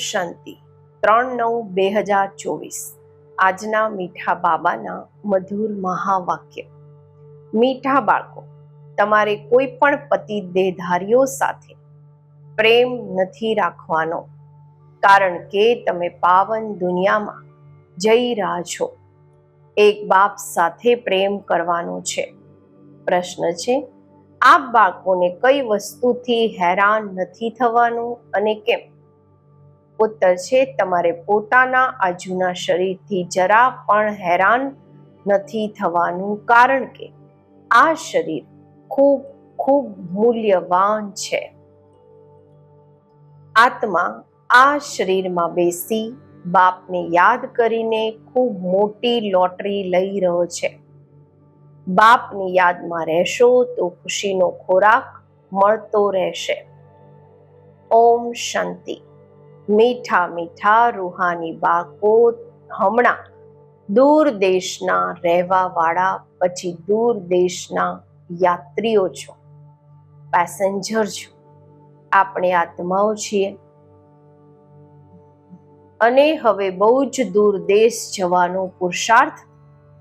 શાંતિ. ત્રણ નવ બે હજાર ચોવીસ. આજના મીઠા બાબાના મધુર મહાવાક્ય. મીઠા બાળકો, તમારે કોઈ પણ પતિ દેહધારીઓ સાથે પ્રેમ નથી રાખવાનો. કારણ કે તમે પાવન દુનિયામાં જઈ રહ્યા છો. એક બાપ સાથે પ્રેમ કરવાનો છે. પ્રશ્ન છે, આપ બાળકોને કઈ વસ્તુથી હેરાન નથી થવાનું અને કેમ? ઉત્તર છે, તમારે પોતાના આ જૂના શરીરથી જરા પણ હેરાન નથી થવાનું કારણ કે આ શરીર ખૂબ ખૂબ મૂલ્યવાન છે. આત્મા આ શરીરમાં બેસી બાપને યાદ કરીને ખૂબ મોટી લોટરી લઈ રહ્યો છે. બાપની યાદમાં રહેશો તો ખુશીનો ખોરાક મળતો રહેશે. ઓમ શાંતિ. મીઠા મીઠા રૂહાની બાકો હમણાં દૂર દેશના રહેવાવાળા, પછી દૂર દેશના યાત્રીઓ છો, પેસેન્જર છો, આપણે આત્માઓ છીએ. અને હવે બહુ જ દૂર દેશ જવાનો પુરુષાર્થ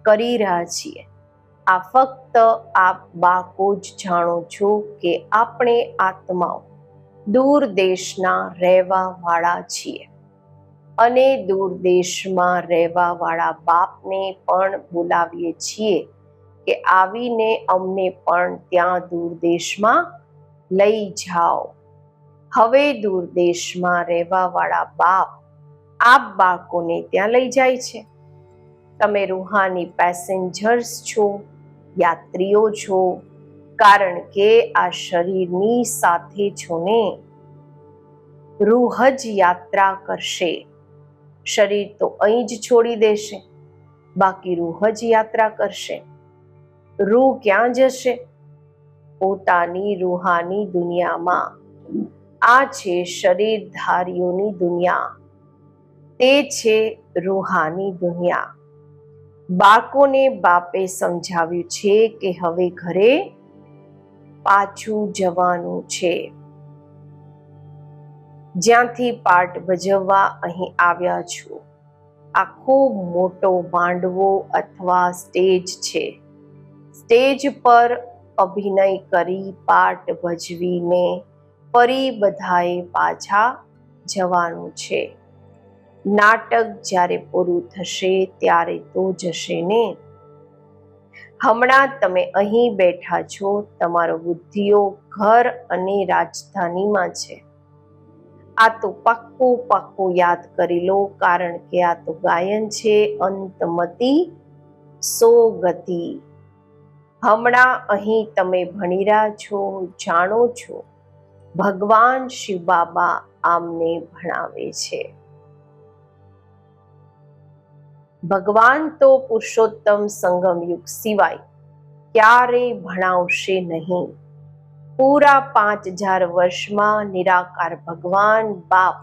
કરી રહ્યા છીએ. આ ફક્ત આપ બાળકો જ જાણો છો કે આપણે આત્માઓ દૂર દેશના રહેવા વાળા છીએ. અને દૂર દેશમાં રહેવા વાળા બાપને પણ બોલાવીએ છીએ કે આવીને અમને પણ ત્યાં દૂર દેશમાં લઈ જાઓ. હવે દૂર દેશમાં રહેવા વાળા બાપ, આપ બાળકોને ત્યાં લઈ જાય છે. તમે રૂહાની પેસેન્જર્સ છો, યાત્રીઓ છો કારણ કે આ શરીરની સાથે છો ને રૂહ જ યાત્રા કરશે. શરીર તો અહીં જ છોડી દેશે. બાકી રૂહ જ યાત્રા કરશે. રૂહ ક્યાં જશે? પોતાની રૂહાની દુનિયામાં. આ છે શરીરધારીઓની દુનિયા. તે છે રૂહાની દુનિયા. બાળકોને બાપે સમજાવ્યું છે કે હવે ઘરે પાછું જવાનું છે. જ્યાંથી પાઠ ભજવવા અહીં આવ્યા છું. આ ખૂબ મોટો માંડવો અથવા સ્ટેજ છે. સ્ટેજ પર અભિનય કરી પાઠ ભજવીને ફરી બધાએ પાછા જવાનું છે. નાટક જ્યારે પૂરું થશે ત્યારે તો જશે ને? હમણાં તમે અહીં બેઠા છો, તમારો બુદ્ધિઓ ઘર અને રાજધાનીમાં છે. આ તો પાક્કું પાક્કું યાદ કરી લો, કારણ કે આ તો ગાયન છે અંતમતી સો ગતિ હમણાં અહીં તમે ભણી રહ્યા છો, જાણો છો, ભગવાન શિવ બાબા આમને ભણાવે છે. ભગવાન તો પુરુષોત્તમ સંગમ યુગ સિવાય ક્યારે ભણાવશે નહીં. પૂરા પાંચ હજાર વર્ષમાં નિરાકાર ભગવાન બાપ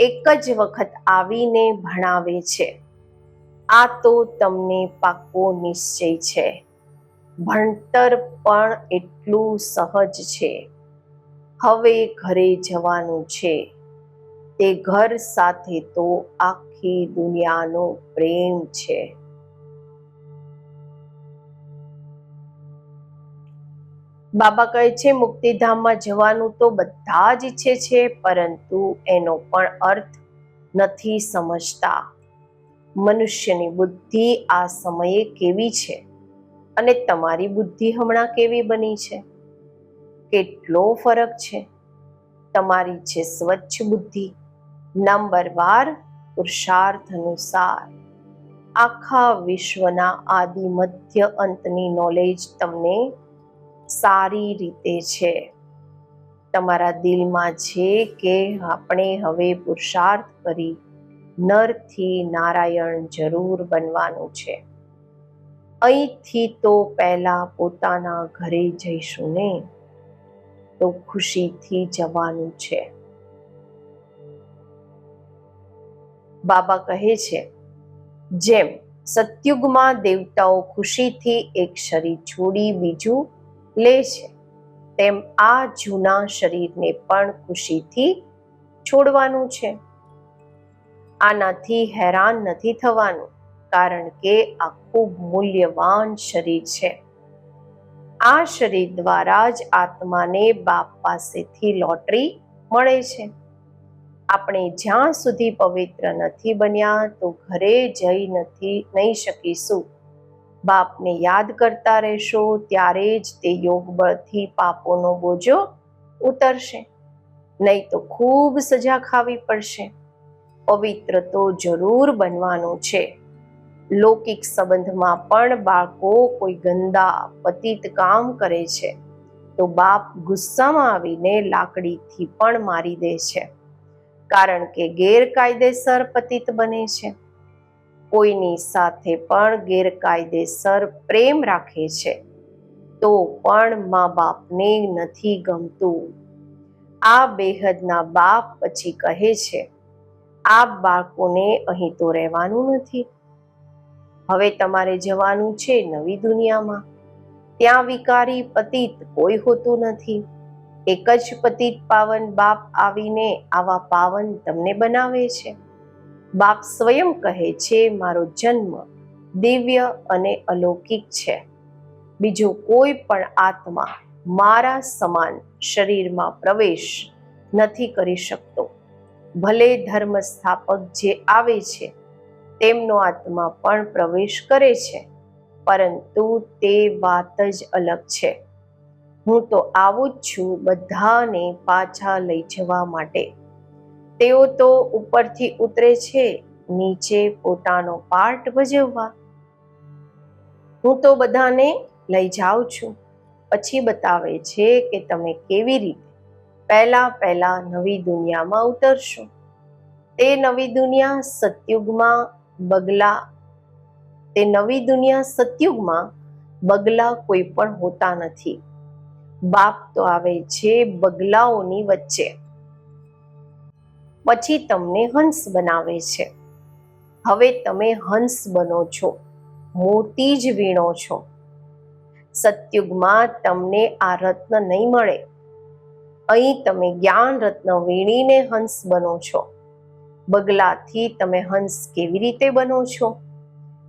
એક જ વખત આવીને ભણાવે છે. આ તો તમને પાકો નિશ્ચય છે. ભણતર પણ એટલું સહજ છે. હવે ઘરે જવાનું છે. તે ઘર સાથે તો આખી દુનિયાનો પ્રેમ છે. બાબા કહે છે, મુક્તિધામમાં જવાનું તો બધા જ ઈચ્છે છે, પરંતુ એનો પણ અર્થ નથી સમજતા. મનુષ્યની બુદ્ધિ આ સમયે કેવી છે અને તમારી બુદ્ધિ હમણાં કેવી બની છે? કેટલો ફરક છે? તમારી છે સ્વચ્છ બુદ્ધિ, નંબર બાર પુરુષાર્થ અનુસાર આખા વિશ્વના આદિ મધ્ય અંતની નોલેજ તમને સારી રીતે છે. તમારા દિલમાં છે કે આપણે હવે પુરુષાર્થ કરી નરથી નારાયણ જરૂર બનવાનું છે. અહીંથી તો પહેલા પોતાના ઘરે જઈશું ને? તો ખુશીથી જવાનું છે. બાબા કહે છે, જેમ સતયુગમાં દેવતાઓ ખુશીથી એક શરીર છોડી બીજું લે છે, તેમ આ જૂના શરીરને પણ ખુશીથી છોડવાનું છે. આનાથી હેરાન નથી થવાનું, કારણ કે આ ખૂબ મૂલ્યવાન શરીર છે. આ શરીર દ્વારા જ આત્માને બાપ પાસેથી લોટરી મળે છે. આપણે જ્યાં સુધી પવિત્ર નથી બન્યા તો ઘરે જઈ નથી, નહીં શકીશું. બાપને યાદ કરતા રહેશો, ત્યારે જ તે યોગ બળથી પાપોનો બોજો ઉતરશે. નહીં તો ખૂબ સજા ખાવી પડશે. પવિત્ર તો જરૂર બનવાનું છે. લૌકિક સંબંધમાં પણ બાળકો કોઈ ગંદા, પતિત કામ કરે છે. તો બાપ ગુસ્સામાં આવીને લાકડીથી પણ મારી દે છે. કારણ કે ગેરકાયદેસર પતિત બને છે. કોઈની સાથે પણ ગેરકાયદેસર પ્રેમ રાખે છે, તો પણ મા બાપને નથી ગમતું. આ બેહદના બાપ પછી કહે છે આ બાળકોને અહીં તો રહેવાનું નથી. હવે તમારે જવાનું છે નવી દુનિયામાં. ત્યાં વિકારી પતિત કોઈ હોતું નથી. એક જ પતિત પાવન બાપ આવીને આવા પાવન તમને બનાવે છે. બાપ સ્વયં કહે છે, મારો જન્મ દિવ્ય અને અલૌકિક છે. બીજો કોઈ પણ આત્મા મારા સમાન શરીરમાં પ્રવેશ નથી કરી શકતો. ભલે ધર્મ સ્થાપક જે આવે છે, તેમનો આત્મા પણ પ્રવેશ કરે છે. પરંતુ તે વાત જ અલગ છે. હું તો આવું જ છું બધાને પાછા લઈ જવા માટે. તેઓ તો ઉપરથી ઉતરે છે, નીચે પોતાનો પાર્ટ ભજવવા. હું તો બધાને લઈ જાઉં છું. પછી બતાવે છે કે તમે કેવી રીતે પહેલા પહેલા નવી દુનિયામાં ઉતરશો. તે નવી દુનિયા સતયુગમાં બગલા, તે નવી દુનિયા સતયુગમાં બગલા કોઈ પણ હોતા નથી. બાપ તો આવે છે બગલાઓની વચ્ચે. પછી તમને હંસ બનાવે છે. હવે તમે હંસ બનો છો મોતી જ વીણો છો. સતયુગમાં તમને આ રત્ન નહીં મળે. અહીં તમે જ્ઞાન રત્ન વીણીને હંસ બનો છો. બગલાથી તમે હંસ કેવી રીતે બનો છો?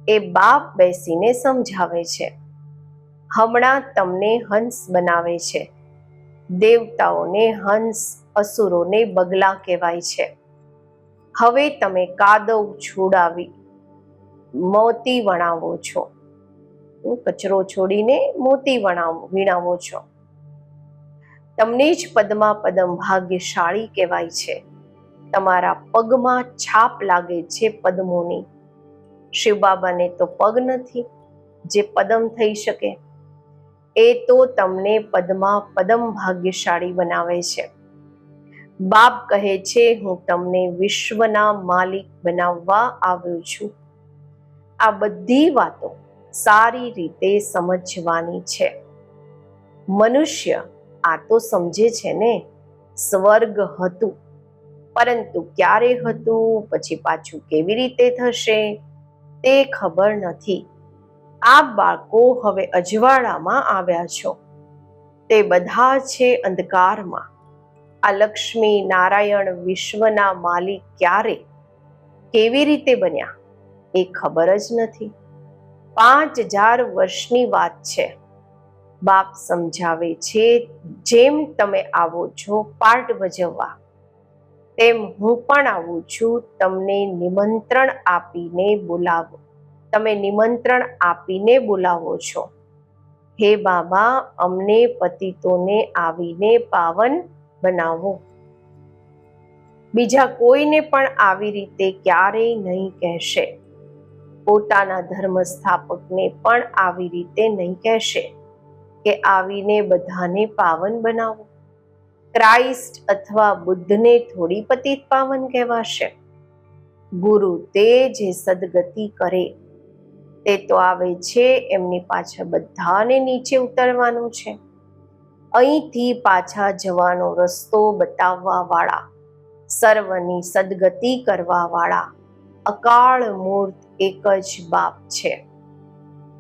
એ બાપ બેસીને સમજાવે છે. હમણાં તમને હંસ બનાવે છે. દેવતાઓને હંસ અસુરોને બગલા કહેવાય છે. હવે તમે કાદવ છોડાવી, મોતી વણાવો છો. કચરો છોડીને મોતી વણાવો, વીણાવો છો. તમને જ પદમાં પદમ ભાગ્યશાળી કહેવાય છે. તમારા પગમાં છાપ લાગે છે પદ્મોની. શિવ બાબાને તો પગ નથી, જે પદમ થઈ શકે. એ તો તમને પદમાં પદમ ભાગ્યશાળી બનાવે છે. બાપ કહે છે, હું તમને વિશ્વના માલિક બનાવવા આવ્યો છું. આ બધી વાતો સારી રીતે સમજવાની છે. મનુષ્ય આ તો સમજે છે ને, સ્વર્ગ હતું. પરંતુ ક્યારે હતું, પછી પાછું કેવી રીતે થશે, તે ખબર નથી. આ બાળકો હવે અજવાળામાં આવ્યા છો. તે બધા છે અંધકારમાં. આ લક્ષ્મી નારાયણ વિશ્વના માલિક ક્યારે? કેવી રીતે બન્યા? એ ખબર જ નથી. પાંચ હજાર વર્ષની વાત છે. બાપ સમજાવે છે, જેમ તમે આવો છો, પાર્ટ ભજવવા. તેમ હું પણ આવું છું, તમને નિમંત્રણ આપીને બોલાવો. તમે નિમંત્રણ આપીને બોલાવો છો. હે બાબા, અમને પતિતોને આવીને પાવન બનાવો. બીજા કોઈને પણ આવી રીતે ક્યારેય નહીં કહેશે. પોતાના ધર્મ સ્થાપકને પણ આવી રીતે નહીં કહેશે કે આવીને બધાને પાવન બનાવો. ક્રાઇસ્ટ અથવા બુદ્ધને થોડી પતિત પાવન કહેવાશે. ગુરુ તે જે સદગતિ કરે તે તો આવે છે, એમની પાછળ બધાને નીચે ઉતરવાનું છે. અહીંથી પાછા જવાનો રસ્તો બતાવવા વાળા સર્વની સદગતિ કરવા વાળા અકાળ મૂર્ત એક જ બાપ છે.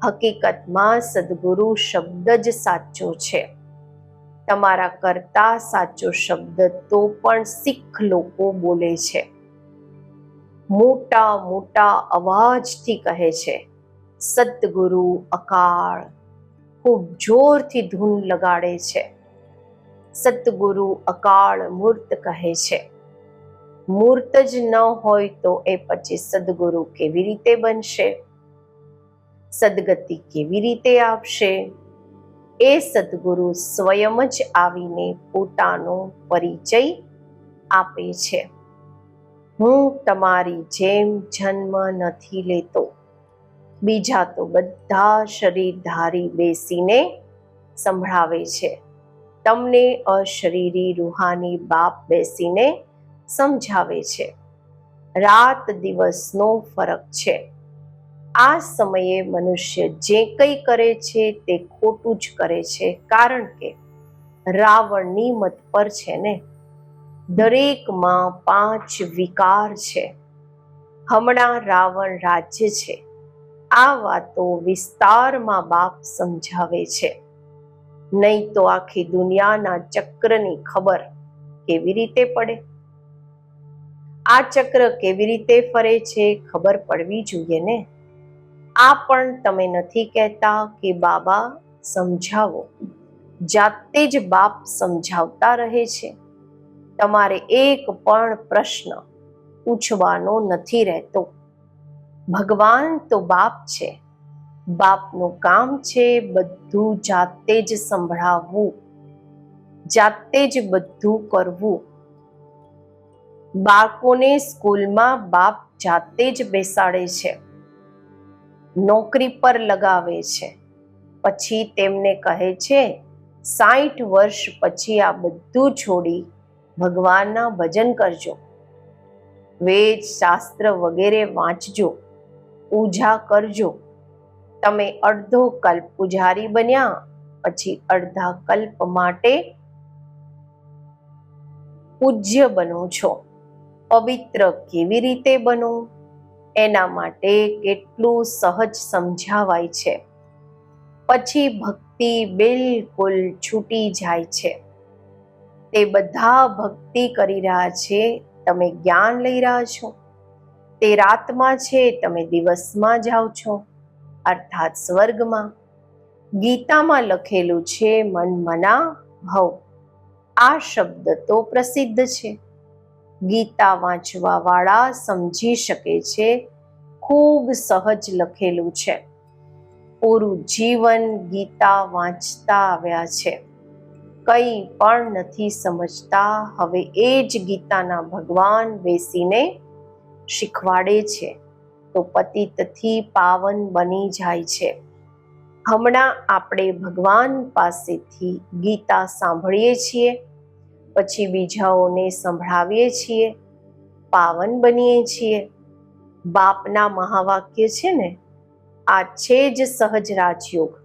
હકીકતમાં સદગુરુ શબ્દ જ સાચો છે. તમારા કરતા સાચો શબ્દ તો પણ શીખ લોકો બોલે છે. મોટા મોટા અવાજથી કહે છે. સદગુરુ અકાળ ખૂબ જોરથી ધૂન લગાડે છે. સદગુરુ અકાળ મૂર્ત કહે છે. મૂર્ત જ ન હોય તો એ પછી સદગુરુ કેવી રીતે બનશે? સદગતિ કેવી રીતે આપશે? એ સદગુરુ સ્વયં જ આવીને પોતાનો પરિચય આપે છે. હું તમારી જેમ જન્મ નથી લેતો. બીજા તો બધા શરીરધારી બેસીને સંભળાવે છે. તમને અશરીરી રૂહાની બાપ બેસીને સમજાવે છે. રાત દિવસનો ફરક છે. આ સમયે મનુષ્ય જે કંઈ કરે છે તે ખોટું જ કરે છે. કારણ કે રાવણની મત પર છે ને? દરેકમાં પાંચ વિકાર છે. હમણાં રાવણ રાજ્ય છે. આ વાતો વિસ્તારમાં બાપ સમજાવે છે. નહીં તો આખી દુનિયાના ચક્રની ખબર કેવી રીતે પડે? આ ચક્ર કેવી રીતે ફરે છે ખબર પડવી જોઈએ ને? આ પણ તમે નથી કહેતા કે બાબા સમજાવો. જાતે જ બાપ સમજાવતા રહે છે. તમારે એક પણ પ્રશ્ન પૂછવાનો નથી રહેતો. ભગવાન તો બાપ છે. બાપનું કામ છે બધું જાતે જ સંભળાવવું, જાતે જ બધું કરવું. બાળકોને સ્કૂલમાં બાપ જાતે જ બેસાડે છે, નોકરી પર લગાવે છે. પછી તેમને કહે છે સાઠ વર્ષ પછી આ બધું છોડી ભગવાનના ભજન કરજો. વેદ શાસ્ત્ર વગેરે વાંચજો. પૂજા કરજો. તમે અડધો કલ્પ પૂજારી બન્યા, પછી અડધા કલ્પ માટે પૂજ્ય બનો છો. પવિત્ર કેવી રીતે બનો? એના માટે કેટલું સહજ સમજાવાય છે. પછી ભક્તિ બિલકુલ છૂટી જાય છે. તે બધા ભક્તિ કરી રહ્યા છે. તમે જ્ઞાન લઈ રહ્યા છો. તે રાતમાં છે, તમે દિવસમાં જાઓ છો. અર્થાત સ્વર્ગમાં. ગીતામાં લખેલું છે, મન મના ભવ. આ શબ્દ તો પ્રસિદ્ધ છે. ગીતા વાંચવા વાળા સમજી શકે છે, ખૂબ સહજ લખેલું છે. પૂરું જીવન ગીતા વાંચતા આવ્યા છે. કંઈ પણ નથી સમજતા, હવે એ જ ગીતાના ભગવાન બેસીને શીખવાડે છે, તો પતિતથી પાવન બની જાય છે. હમણાં આપણે ભગવાન પાસેથી ગીતા સાંભળીએ છીએ, પછી બીજાઓને સંભળાવીએ છીએ, પાવન બનીએ છીએ. બાપના મહાવાક્ય છે ને, આ છે જ સહજ રાજયોગ.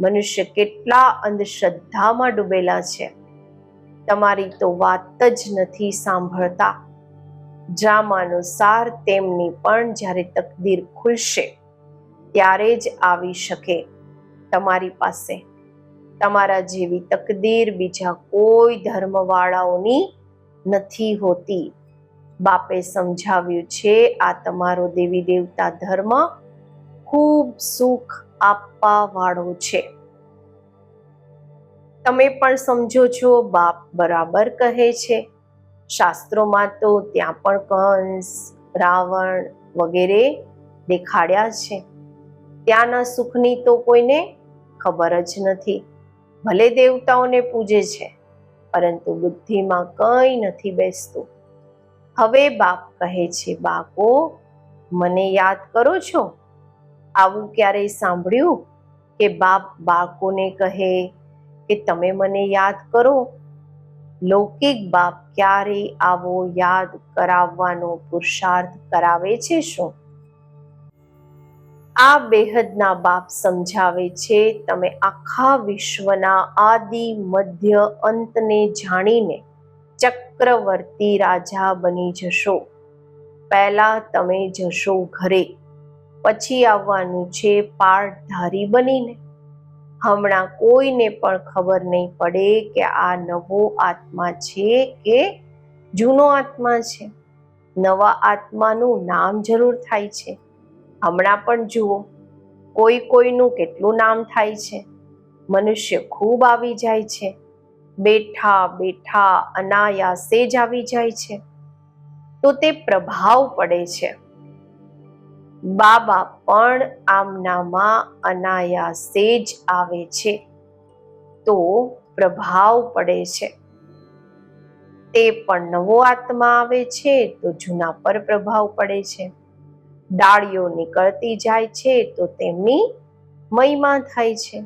મનુષ્ય કેટલા અંધશ્રદ્ધામાં ડૂબેલા છે. તમારી તો વાત જ નથી સાંભળતા. ડ્રામાનુસાર તેમની પણ જ્યારે તકદીર ખુલશે, ત્યારે જ આવી શકે. તમારી પાસે, તમારા જેવી તકદીર બીજા કોઈ ધર્મવાળાઓની નથી હોતી. બાપે સમજાવ્યું છે, આ તમારો દેવી દેવતા ધર્મ ખૂબ સુખ આપવા વાળો છે. તમે પણ સમજો છો, બાપ બરાબર કહે છે. શાસ્ત્રોમાં તો ત્યાં પણ કંસ, રાવણ વગેરે દેખાડ્યા છે. ત્યાંના સુખની તો કોઈને ખબર જ નથી. ભલે દેવતાઓને પૂજે છે, પરંતુ બુદ્ધિમાં કંઈ નથી બેસતું. હવે બાપ કહે છે બાકો મને યાદ કરો છો? આવું ક્યારેય સાંભળ્યું? કે બાપ બાળકોને કહે કે, તમે મને યાદ કરો? લૌકિક બાપ ક્યારે આવો યાદ કરાવવાનો પુરુષાર્થ કરાવે છે શું? આ બેહદના બાપ સમજાવે છે, તમે આખા વિશ્વના આદિ મધ્ય અંતને જાણીને ચક્રવર્તી રાજા બની જશો. પહેલા તમે જશો ઘરે, પછી આવવાનું છે પાળધારી બનીને. હમણાં કોઈને પણ ખબર નહીં પડે કે આ નવો આત્મા છે કે જૂનો આત્મા છે. નવા આત્માનું નામ જરૂર થાય છે. હમણાં પણ જુઓ, કોઈ કોઈનું કેટલું નામ થાય છે. મનુષ્ય ખૂબ આવી જાય છે. બેઠા બેઠા, અનાયાસે જ આવી જાય છે. તો તે પ્રભાવ પડે છે. બાબા પણ આમનામાં અનાયાસે જ આવે છે. તો પ્રભાવ પડે છે. તે પણ નવો આત્મા આવે છે તો જૂના પર પ્રભાવ પડે છે. ડાળીઓ નીકળતી જાય છે તો તેમની મહિમા થાય છે.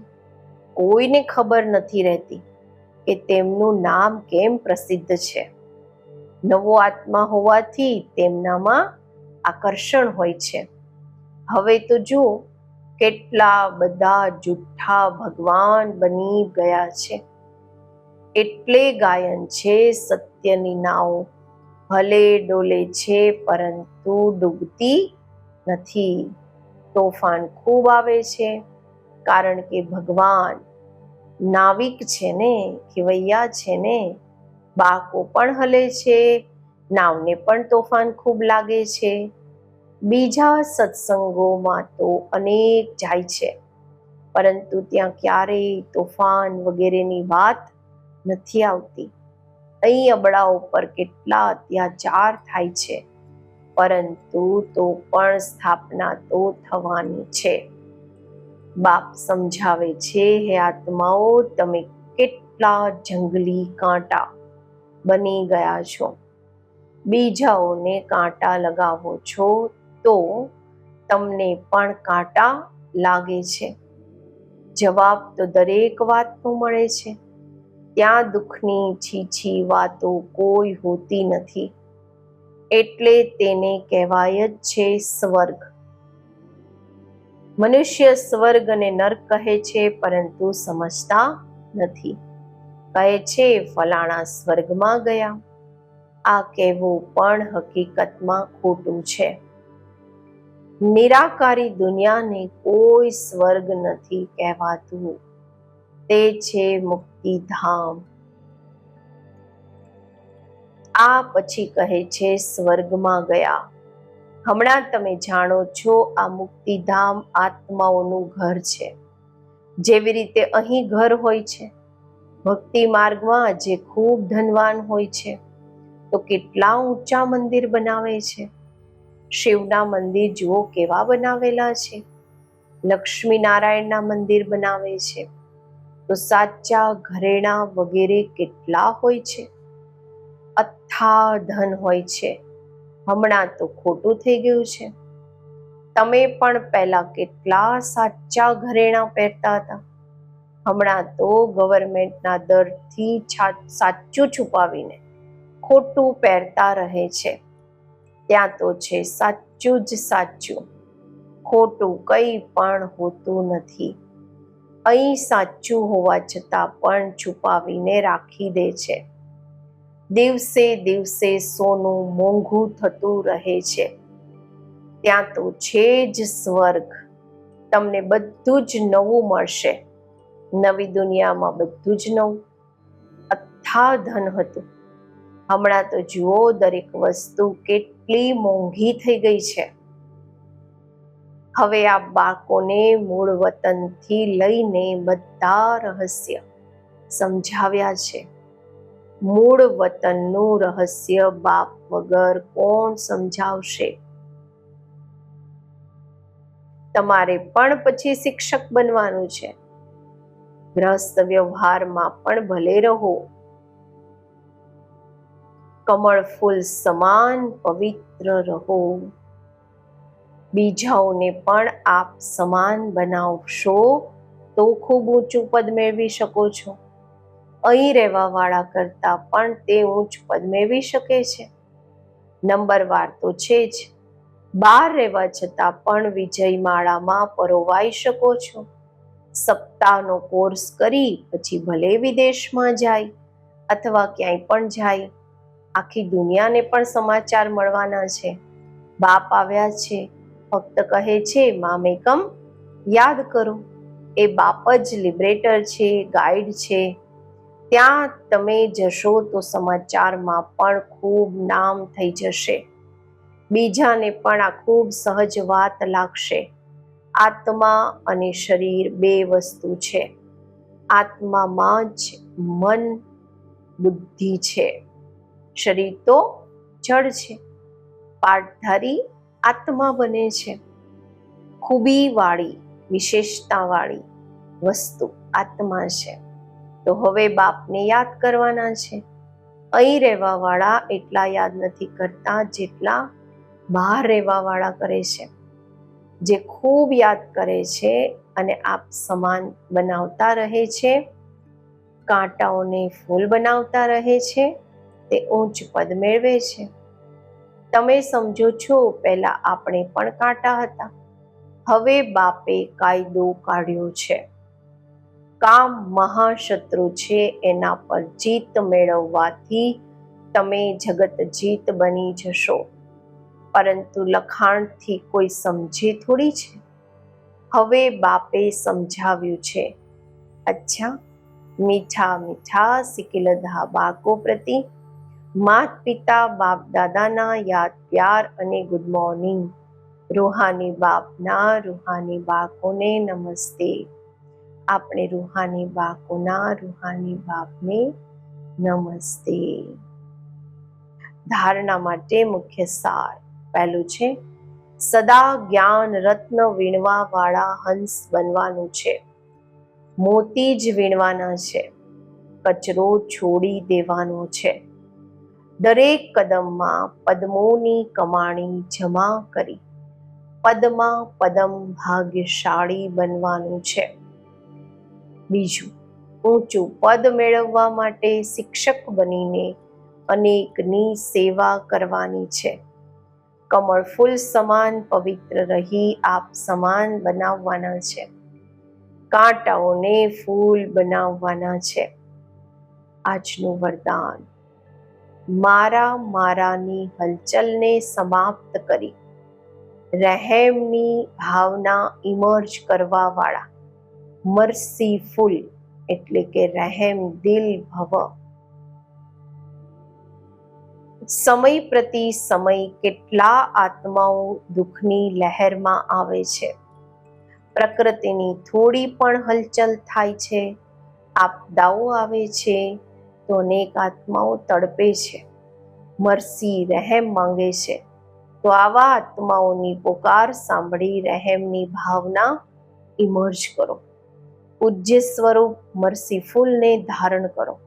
કોઈને ખબર નથી રહેતી કે તેમનું નામ કેમ પ્રસિદ્ધ છે. નવો આત્મા હોવાથી તેમનામાં આકર્ષણ હોય છે. હવે તો જુઓ, કેટલા બધા જુઠ્ઠા ભગવાન બની ગયા છે. એટલે ગાયન છે સત્યની નાવ ભલે ડોલે છે, પરંતુ ડૂબતી નથી. તોફાન ખૂબ આવે છે, કારણ કે ભગવાન નાવિક છે ને, ખીવૈયા છે ને, બાકો પણ હલે છે, નાવને પણ તોફાન ખૂબ લાગે છે. બીજા સત્સંગોમાં તો અનેક જાય છે. પરંતુ ત્યાં ક્યારેય તોફાન વગેરેની વાત નથી આવતી. અહીં અબળાઓ પર કેટલા અત્યાચાર થાય છે. પરંતુ તો પણ સ્થાપના તો થવાની છે. બાપ સમજાવે છે, હે આત્માઓ, તમે કેટલા જંગલી કાંટા બની ગયા છો. બીજાઓને કાંટા લગાવો છો તો તમને પણ કાંટા લાગે છે. જવાબ તો દરેક વાતનો મળે છે. ત્યાં દુઃખની છીછી વાતો કોઈ હોતી નથી. એટલે તેને કહેવાય જ છે સ્વર્ગ. મનુષ્ય સ્વર્ગ અને નર્ક કહે છે, પરંતુ સમજતા નથી. કહે છે, ફલાણા સ્વર્ગમાં ગયા. આ કહેવું પણ હકીકતમાં ખોટું છે. નિરાકારી દુનિયાને કોઈ સ્વર્ગ નથી કહેવાતું. તે છે મુક્તિધામ. આ પછી કહે છે, સ્વર્ગમાં ગયા. હમણાં તમે જાણો છો, આ મુક્તિધામ આત્માઓનું ઘર છે. જેવી રીતે અહીં ઘર હોય છે, ભક્તિ માર્ગમાં જે ખૂબ ધનવાન હોય છે, તો કેટલા ઊંચા મંદિર બનાવે છે. શિવના મંદિર જુઓ કેવા બનાવેલા છે. લક્ષ્મીનારાયણના મંદિર બનાવે છે. તો સાચા ઘરેણા વગેરે કેટલા હોય છે? અથા ધન હોય છે. હમણાં તો ખોટું થઈ ગયું છે. તમે પણ પહેલા કેટલા સાચા ઘરેણા પહેરતા હતા. હમણાં તો ગવર્મેન્ટના દરથી સાચું છુપાવીને ખોટું પહેરતા રહે છે. ત્યાં તો છે, સાચું જ સાચું. ખોટું કંઈ પણ હોતું નથી. અહીં સાચું હોવા છતાં પણ છુપાવીને રાખી દે છે. દિવસે દિવસે સોનું મોંઘું થતું રહે છે. ત્યાં તો છે જ સ્વર્ગ. તમને બધું જ નવું મળશે. નવી દુનિયામાં બધું જ નવું. અથા ધન હતું. હમણાં તો જુઓ દરેક વસ્તુ કેટલી મોંઘી થઈ ગઈ છે. હવે આ બાળકોને મૂળ વતનથી લઈને બધા રહસ્ય સમજાવ્યા છે. મૂળ વતનનું રહસ્ય બાપ વગર કોણ સમજાવશે? તમારે પણ પછી શિક્ષક બનવાનું છે. ગ્રસ્ત વ્યવહારમાં પણ ભલે રહો. કમળ ફૂલ સમાન પવિત્ર રહો. બીજાઓને પણ આપ સમાન બનાવશો તો ખૂબ ઊંચું પદ મેળવી શકો છો. અહીં રહેવાવાળા કરતાં પણ તે ઊંચ પદ મેળવી શકે છે. નંબરવાર તો છે જ. બહાર રહેવા છતાં પણ વિજય માળામાં પરોવાઈ શકો છો. સપ્તાહનો કોર્સ કરી પછી ભલે વિદેશમાં જાય અથવા ક્યાંય પણ જાય આખી દુનિયાને પણ સમાચાર મળવાના છે. બાપ આવ્યા છે ફક્ત કહે છે મામેકમ યાદ કરો, એ બાપ જ લિબરેટર છે ગાઈડ છે. ત્યાં તમે જશો તો સમાચારમાં પણ ખૂબ નામ થઈ જશે. બીજાને પણ આ ખૂબ સહજ વાત લાગશે. આત્મા અને શરીર બે વસ્તુ છે. આત્મામાં જ મન બુદ્ધિ છે. શરીર તો જળ છે. પાઠધારી આત્મા બને છે. ખૂબીવાળી, વિશેષતાવાળી વસ્તુ આત્મા છે. તો હવે બાપને યાદ કરવાના છે. અહીં રહેવાવાળા એટલા યાદ નથી કરતા જેટલા બહાર રહેવાવાળા કરે છે. જે ખૂબ યાદ કરે છે અને આપ સમાન બનાવતા રહે છે. કાંટાઓને ફૂલ બનાવતા રહે છે. તે ઊંચ પદ મેળવે છે. તમે સમજો છો, પહેલા આપણે પણ કાંટા હતા. હવે બાપે કાયદો કાઢ્યો છે. કામ મહાશત્રુ છે, એના પર જીત મેળવવાથી તમે જગત જીત બની જશો. પરંતુ લખાણથી કોઈ સમજે થોડી છે? હવે બાપે સમજાવ્યું છે. અચ્છા, મીઠા મીઠા, સિકિલધા બાળકો પ્રતિ માત પિતા બાપ દાદાના યાદ પ્યાર અને ગુડ મોર્નિંગ રૂહાની બાપના રૂહાની બાકોને નમસ્તે. આપણે રૂહાની બાળકોના રૂહાની બાપને નમસ્તે. ધારણા માટે મુખ્ય સાર પહેલું છે, સદા જ્ઞાન રત્ન વીણવા વાળા હંસ બનવાનું છે. મોતી જ વીણવાના છે. કચરો છોડી દેવાનો છે. દરેક કદમમાં પદ્મોની કમાણી જમા કરી. પદમાં પદમ ભાગ્યશાળી બનવાનું છે. બીજું, ઊંચું પદ મેળવવા માટે શિક્ષક બનીને અનેકની સેવા કરવાની છે. કમળ ફૂલ સમાન પવિત્ર રહી આપ સમાન બનાવવાના છે. કાંટાઓને ફૂલ બનાવવાના છે. આજનું વરદાન. મારા મારાની હલચલને સમાપ્ત કરી. રહેમની ભાવના ઇમર્જ કરવાવાળા. મર્સીફુલ એટલે કે રહેમ દિલ ભવ. સમય પ્રતિ સમય કેટલા આત્માઓ દુઃખની લહેરમાં આવે છે. પ્રકૃતિની થોડી પણ હલચલ થાય છે. આપદાઓ આવે છે. તો અનેક આત્માઓ તડપે છે. મરસી રહેમ માંગે છે. તો આવા આત્માઓની પોકાર સાંભળી રહેમની ભાવના ઇમર્જ કરો. પૂજ્ય સ્વરૂપ મર્સીફુલને ધારણ કરો.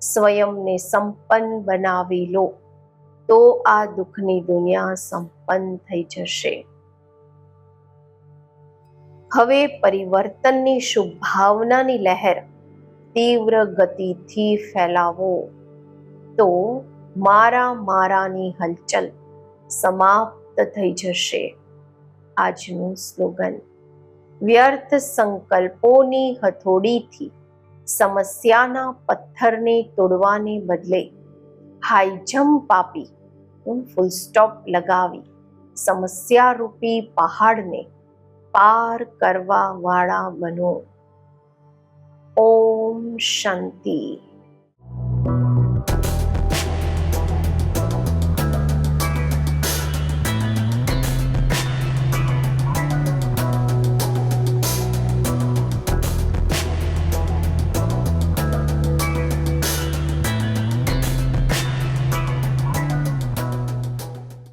સ્વયંને સંપન્ન બનાવી લો. તો આ દુઃખની દુનિયા સંપન્ન થઈ જશે. હવે પરિવર્તનની શુભ ભાવનાની લહેર તીવ્ર ગતિથી ફેલાવો. તો મારા મારાની હલચલ સમાપ્ત થઈ જશે. આજનું સ્લોગન. વ્યર્થ સંકલ્પોની હથોડીથી સમસ્યાના પથ્થરને તોડવાને બદલે હાઈ આપી ફૂલ સ્ટોપ લગાવી. સમસ્યા રૂપી પહાડને પાર કરવા વાળા બનો. ઓમ શાંતિ.